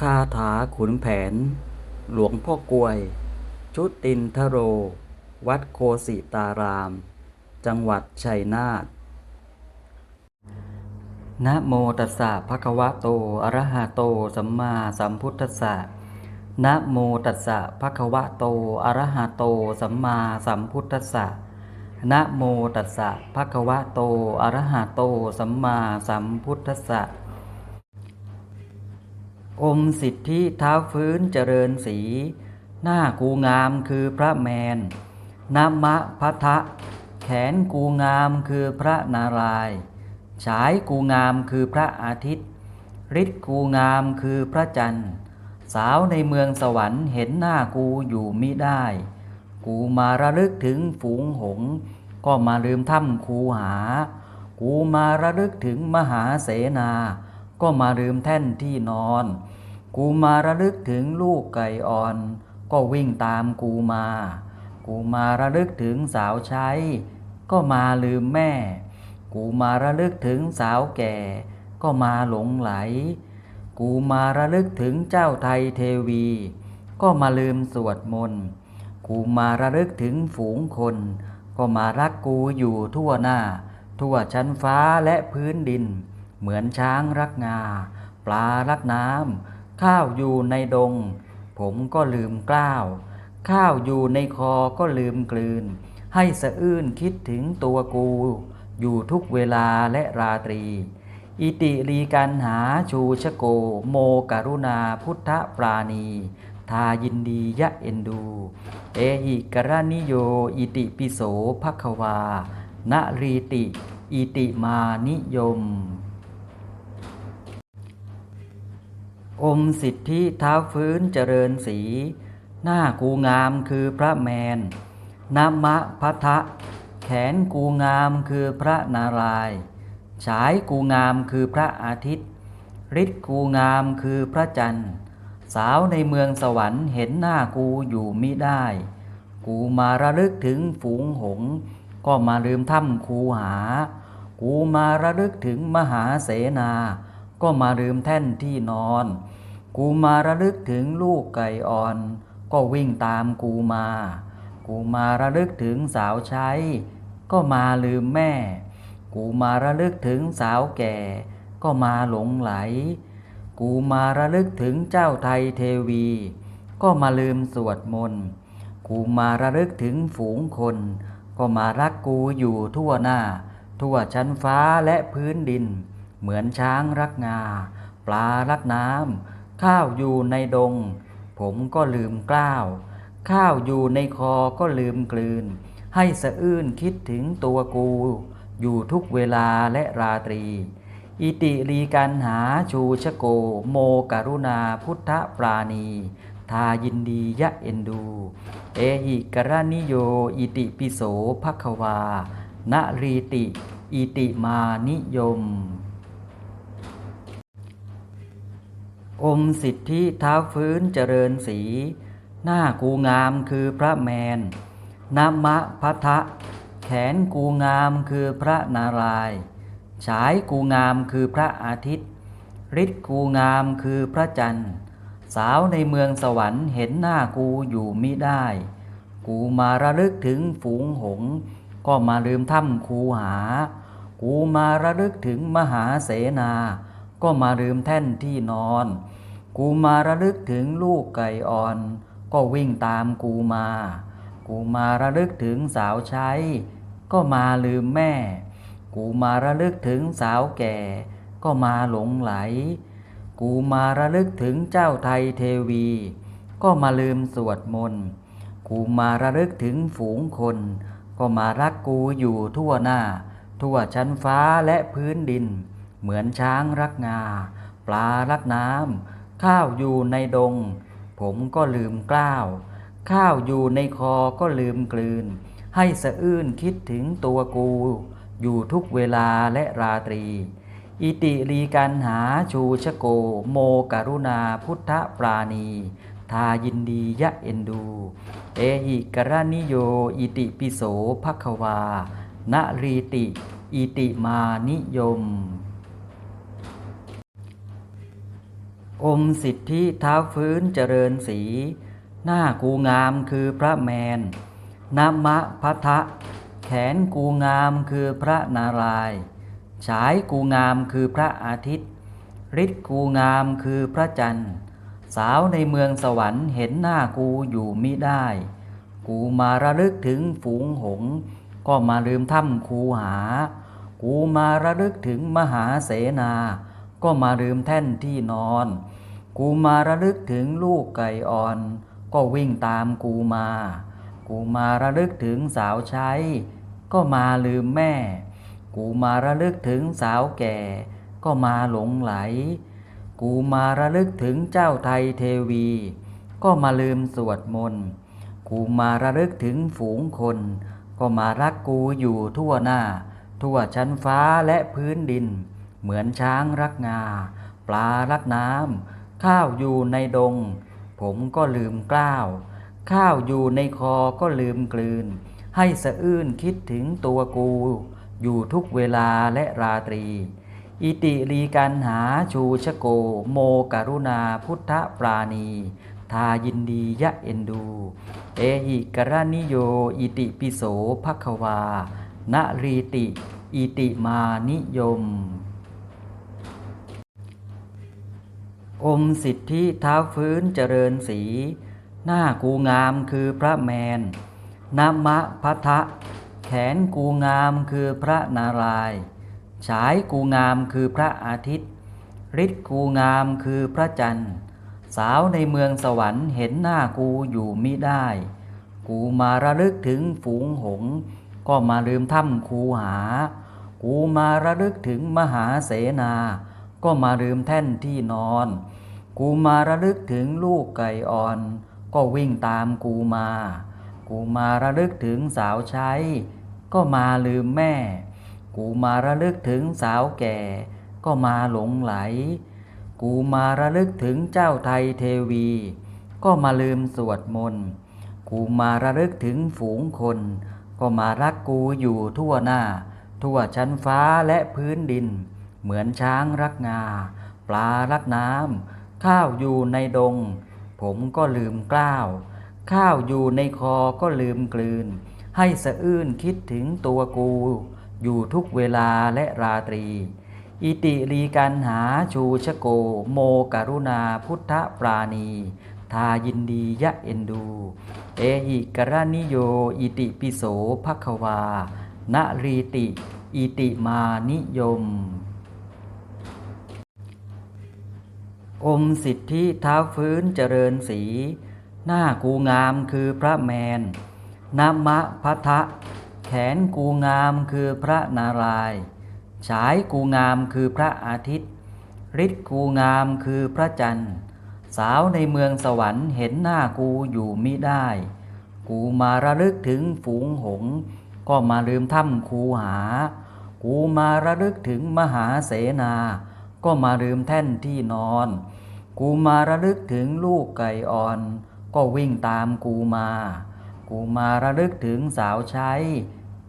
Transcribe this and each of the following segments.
คาถาขุนแผน หลวงพ่อกลวย ชุตินทโร วัดโคสิตาราม จังหวัดชัยนาทนะโมตัสสะภะคะวะโต อะระหะโต สัมมาสัมพุทธัสสะนะโมตัสสะภะคะวะโต อะระหะโต สัมมาสัมพุทธัสสะนะโมตัสสะภะคะวะโต อะระหะโต สัมมาสัมพุทธัสสะ อมสิทธิเท้าฟื้นเจริญสี หน้ากูงามคือพระแมนนามะพัทะแขนกูงามคือพระนารายฉายกูงามคือพระอาทิตย์ฤทธิ์กูงามคือพระจันทร์ สาวในเมืองสวรรค์เห็นหน้ากูอยู่มิได้ กูมาระลึกถึงฝูงหง ก็มาลืมถ้ำคูหา กูมาระลึกถึงมหาเสนา ก็มาลืมแท่นที่นอน กูมาระลึกถึงลูกไก่อ่อน ก็วิ่งตามกูมา กูมาระลึกถึงสาวใช้ ก็มาลืมแม่ กูมาระลึกถึงสาวแก่ ก็มาหลงไหล กูมาระลึกถึงเจ้าไทยเทวี ก็มาลืมสวดมนต์ กูมาระลึกถึงฝูงคน ก็มารักกูอยู่ทั่วหน้า ทั่วชั้นฟ้าและพื้นดิน เหมือนช้างรักงา ปลารักน้ำข้าวอยู่ในดง ผมก็ลืมกล้าว ข้าวอยู่ในคอก็ลืมกลืน ให้สะอื้นคิดถึงตัวกู อยู่ทุกเวลาและราตรี อิติลีกันหาชูชโก โมการุณาพุทธปราณี ทายินดียะเอ็นดู เอหิกรณิโย อิติปิโสภควานรีติ อิติมานิยม อมสิทธิเท้าฟื้นเจริญสี หน้ากูงามคือพระแมนนามะพัทะแขนกูงามคือพระนารายฉายกูงามคือพระอาทิตย์ฤทธิ์กูงามคือพระจันทร์ สาวในเมืองสวรรค์เห็นหน้ากูอยู่มิได้ กูมาระลึกถึงฝูงหง ก็มาลืมถ้ำคูหา กูมาระลึกถึงมหาเสนา ก็มาลืมแท่นที่นอน กูมาระลึกถึงลูกไก่อ่อน ก็วิ่งตามกูมา กูมาระลึกถึงสาวใช้ ก็มาลืมแม่ กูมาระลึกถึงสาวแก่ ก็มาหลงไหล กูมาระลึกถึงเจ้าไทยเทวี ก็มาลืมสวดมนต์ กูมาระลึกถึงฝูงคน ก็มารักกูอยู่ทั่วหน้า ทั่วชั้นฟ้าและพื้นดิน เหมือนช้างรักงา ปลารักน้ำ ข้าวอยู่ในดง ผมก็ลืมกล้าว ข้าวอยู่ในคอก็ลืมกลืน ให้สะอื้นคิดถึงตัวกู อยู่ทุกเวลาและราตรี อิติลีกันหาชูชโก โมการุณาพุทธปราณี ทายินดียะเอ็นดู เอหิกรณิโย อิติปิโสภควานรีติ อิติมานิยม อมสิทธิเท้าฟื้นเจริญสี หน้ากูงามคือพระแมนนามะพัทะแขนกูงามคือพระนารายณ์ฉายกูงามคือพระอาทิตย์ฤทธิ์กูงามคือพระจันทร์ สาวในเมืองสวรรค์เห็นหน้ากูอยู่มิได้ กูมาระลึกถึงฝูงหง ก็มาลืมถ้ำคูหา กูมาระลึกถึงมหาเสนา ก็มาลืมแท่นที่นอน กูมาระลึกถึงลูกไก่อ่อน ก็วิ่งตามกูมา กูมาระลึกถึงสาวใช้ ก็มาลืมแม่ กูมาระลึกถึงสาวแก่ ก็มาหลงไหล กูมาระลึกถึงเจ้าไทยเทวี ก็มาลืมสวดมนต์ กูมาระลึกถึงฝูงคน ก็มารักกูอยู่ทั่วหน้า ทั่วชั้นฟ้าและพื้นดิน เหมือนช้างรักงา ปลารักน้ำข้าวอยู่ในดง ผมก็ลืมกล้าว ข้าวอยู่ในคอก็ลืมกลืน ให้สะอื้นคิดถึงตัวกู อยู่ทุกเวลาและราตรี อิติลีกันหาชูชโก โมการุณาพุทธปราณี ทายินดียะเอ็นดู เอหิกรณิโย อิติปิโสภควานรีติ อิติมานิยม อมสิทธิเท้าฟื้นเจริญสี หน้ากูงามคือพระแมนนมะพัทะแขนกูงามคือพระนารายณ์ฉายกูงามคือพระอาทิตย์ฤทธิ์กูงามคือพระจันทร์ สาวในเมืองสวรรค์เห็นหน้ากูอยู่มิได้ กูมาระลึกถึงฝูงหง ก็มาลืมถ้ำคูหา กูมาระลึกถึงมหาเสนา ก็มาลืมแท่นที่นอน กูมาระลึกถึงลูกไก่อ่อน ก็วิ่งตามกูมา กูมาระลึกถึงสาวใช้ ก็มาลืมแม่ กูมาระลึกถึงสาวแก่ ก็มาหลงไหล กูมาระลึกถึงเจ้าไทยเทวี ก็มาลืมสวดมนต์ กูมาระลึกถึงฝูงคน ก็มารักกูอยู่ทั่วหน้า ทั่วชั้นฟ้าและพื้นดิน เหมือนช้างรักงา ปลารักน้ำข้าวอยู่ในดง ผมก็ลืมกล้าว ข้าวอยู่ในคอก็ลืมกลืน ให้สะอื้นคิดถึงตัวกู อยู่ทุกเวลาและราตรี อิติลีกันหาชูชโก โมการุณาพุทธปราณี ทายินดียะเอ็นดู เอหิกรณิโย อิติปิโสภควานรีติ อิติมานิยม อมสิทธิเท้าฟื้นเจริญสี หน้ากูงามคือพระแมนนมะพัทะแขนกูงามคือพระนารายณ์ฉายกูงามคือพระอาทิตย์ฤทธิ์กูงามคือพระจันทร์ สาวในเมืองสวรรค์เห็นหน้ากูอยู่มิได้ กูมาระลึกถึงฝูงหง ก็มาลืมถ้ำคูหา กูมาระลึกถึงมหาเสนา ก็มาลืมแท่นที่นอน กูมาระลึกถึงลูกไก่อ่อน ก็วิ่งตามกูมา กูมาระลึกถึงสาวใช้ ก็มาลืมแม่ กูมาระลึกถึงสาวแก่ ก็มาหลงไหล กูมาระลึกถึงเจ้าไทยเทวี ก็มาลืมสวดมนต์ กูมาระลึกถึงฝูงคน ก็มารักกูอยู่ทั่วหน้า ทั่วชั้นฟ้าและพื้นดิน เหมือนช้างรักงา ปลารักน้ำข้าวอยู่ในดง ผมก็ลืมกล้าว ข้าวอยู่ในคอก็ลืมกลืน ให้สะอื้นคิดถึงตัวกู อยู่ทุกเวลาและราตรี อิติลีกันหาชูชโก โมการุณาพุทธปราณีทายินดียะเอ็นดู เอหิกรณิโย อิติปิโสภควานรีติ อิติมานิยม อมสิทธิเท้าฟื้นเจริญสี หน้ากูงามคือพระแมนนมะพัทะแขนกูงามคือพระนารายณ์ฉายกูงามคือพระอาทิตย์ฤทธิ์กูงามคือพระจันทร์ สาวในเมืองสวรรค์เห็นหน้ากูอยู่มิได้ กูมาระลึกถึงฝูงหง ก็มาลืมถ้ำคูหา กูมาระลึกถึงมหาเสนา ก็มาลืมแท่นที่นอน กูมาระลึกถึงลูกไก่อ่อน ก็วิ่งตามกูมา กูมาระลึกถึงสาวใช้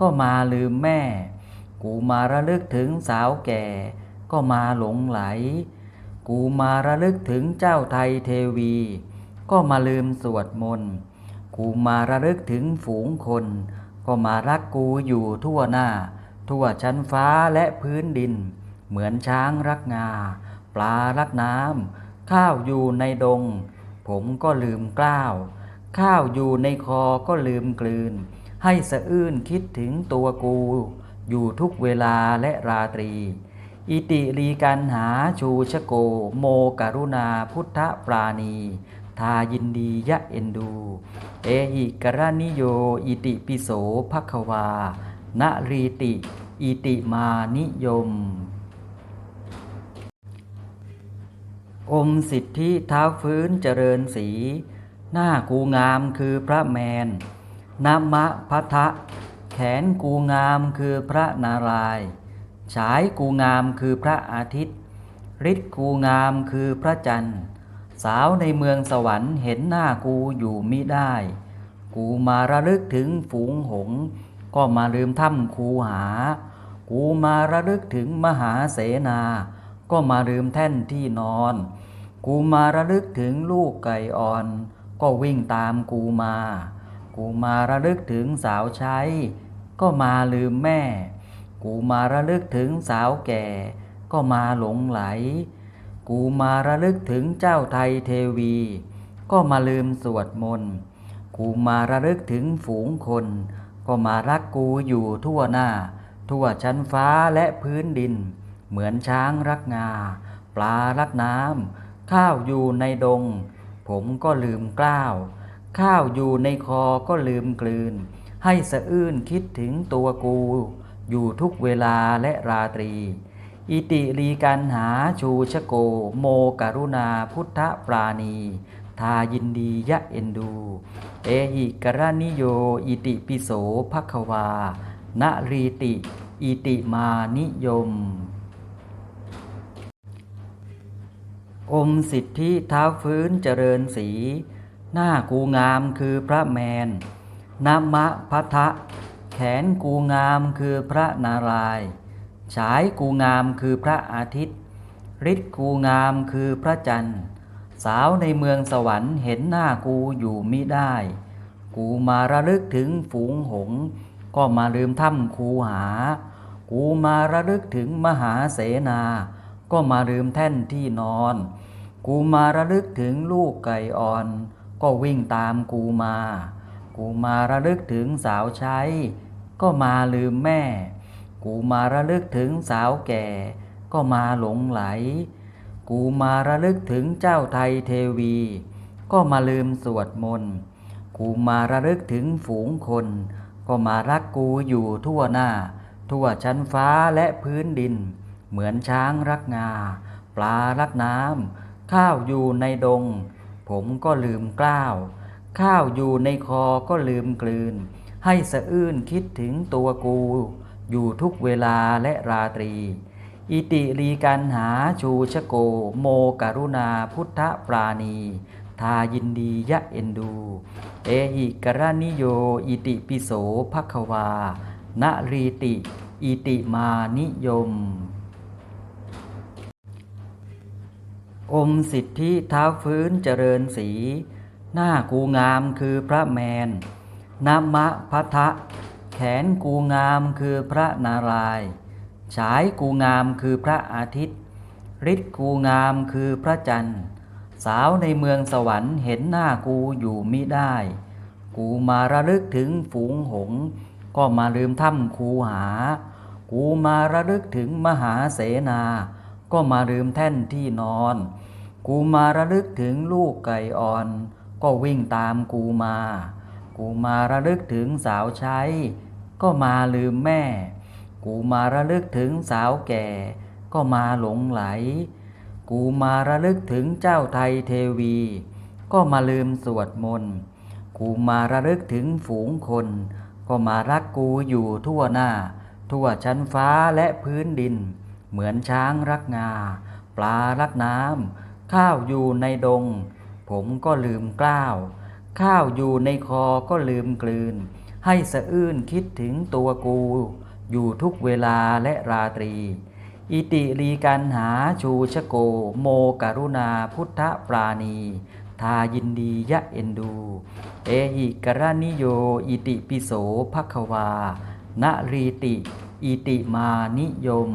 ก็มาลืมแม่ กูมาระลึกถึงสาวแก่ ก็มาหลงไหล กูมาระลึกถึงเจ้าไทยเทวี ก็มาลืมสวดมนต์ กูมาระลึกถึงฝูงคน ก็มารักกูอยู่ทั่วหน้า ทั่วชั้นฟ้าและพื้นดิน เหมือนช้างรักงา ปลารักน้ำข้าวอยู่ในดง ผมก็ลืมกล้าว ข้าวอยู่ในคอก็ลืมกลืน ให้สะอื้นคิดถึงตัวกู อยู่ทุกเวลาและราตรี อิติลีกันหาชูชโก โมการุณาพุทธปราณีทายินดียะเอ็นดู เอหิกรณิโย อิติปิโสภควานรีติ อิติมานิยม อมสิทธิเท้าฟื้นเจริญสี หน้ากูงามคือพระแมนนมะพัทะแขนกูงามคือพระนารายณ์ฉายกูงามคือพระอาทิตย์ฤทธิ์กูงามคือพระจันทร์ สาวในเมืองสวรรค์เห็นหน้ากูอยู่มิได้ กูมาระลึกถึงฝูงหง ก็มาลืมถ้ำคูหา กูมาระลึกถึงมหาเสนา ก็มาลืมแท่นที่นอน กูมาระลึกถึงลูกไก่อ่อน ก็วิ่งตามกูมา กูมาระลึกถึงสาวใช้ ก็มาลืมแม่ กูมาระลึกถึงสาวแก่ ก็มาหลงไหล กูมาระลึกถึงเจ้าไทยเทวี ก็มาลืมสวดมนต์ กูมาระลึกถึงฝูงคน ก็มารักกูอยู่ทั่วหน้า ทั่วชั้นฟ้าและพื้นดิน เหมือนช้างรักงา ปลารักน้ำข้าวอยู่ในดง ผมก็ลืมกล้าว ข้าวอยู่ในคอก็ลืมกลืน ให้สะอื้นคิดถึงตัวกู อยู่ทุกเวลาและราตรี อิติลีกันหาชูชโก โมการุณาพุทธปราณีทายินดียะเอ็นดู เอหิกรณิโย อิติปิโสภควานรีติ อิติมานิยม อมสิทธิเท้าฟื้นเจริญสี หน้ากูงามคือพระแมนนามะพัทะแขนกูงามคือพระนารายณ์ฉายกูงามคือพระอาทิตย์ฤทธิ์กูงามคือพระจันทร์ สาวในเมืองสวรรค์เห็นหน้ากูอยู่มิได้ กูมาระลึกถึงฝูงหง ก็มาลืมถ้ำคูหา กูมาระลึกถึงมหาเสนา ก็มาลืมแท่นที่นอน กูมาระลึกถึงลูกไก่อ่อน ก็วิ่งตามกูมา กูมาระลึกถึงสาวใช้ ก็มาลืมแม่ กูมาระลึกถึงสาวแก่ ก็มาหลงไหล กูมาระลึกถึงเจ้าไทยเทวี ก็มาลืมสวดมนต์ กูมาระลึกถึงฝูงคน ก็มารักกูอยู่ทั่วหน้า ทั่วชั้นฟ้าและพื้นดิน เหมือนช้างรักงา ปลารักน้ำข้าวอยู่ในดง ผมก็ลืมกล้าว ข้าวอยู่ในคอก็ลืมกลืน ให้สะอื้นคิดถึงตัวกู อยู่ทุกเวลาและราตรี อิติลีกันหาชูชโก โมการุณาพุทธปราณีทายินดียะเอ็นดู เอหิกรณิโย อิติปิโสภควานรีติ อิติมานิยม อมสิทธิเท้าฟื้นเจริญสี หน้ากูงามคือพระแมนนามะพัทะแขนกูงามคือพระนารายณ์ฉายกูงามคือพระอาทิตย์ฤทธิ์กูงามคือพระจันทร์ สาวในเมืองสวรรค์เห็นหน้ากูอยู่มิได้ กูมาระลึกถึงฝูงหง ก็มาลืมถ้ำคูหา กูมาระลึกถึงมหาเสนา ก็มาลืมแท่นที่นอน กูมาระลึกถึงลูกไก่อ่อน ก็วิ่งตามกูมา กูมาระลึกถึงสาวใช้ ก็มาลืมแม่ กูมาระลึกถึงสาวแก่ ก็มาหลงไหล กูมาระลึกถึงเจ้าไทยเทวี ก็มาลืมสวดมนต์ กูมาระลึกถึงฝูงคน ก็มารักกูอยู่ทั่วหน้า ทั่วชั้นฟ้าและพื้นดิน เหมือนช้างรักงา ปลารักน้ำข้าวอยู่ในดง ผมก็ลืมกล้าว ข้าวอยู่ในคอก็ลืมกลืน ให้สะอื้นคิดถึงตัวกู อยู่ทุกเวลาและราตรี อิติลีกันหาชูชโก โมการุณาพุทธปราณีทายินดียะเอ็นดู เอหิกรณิโย อิติปิโสภควานรีติ อิติมานิยม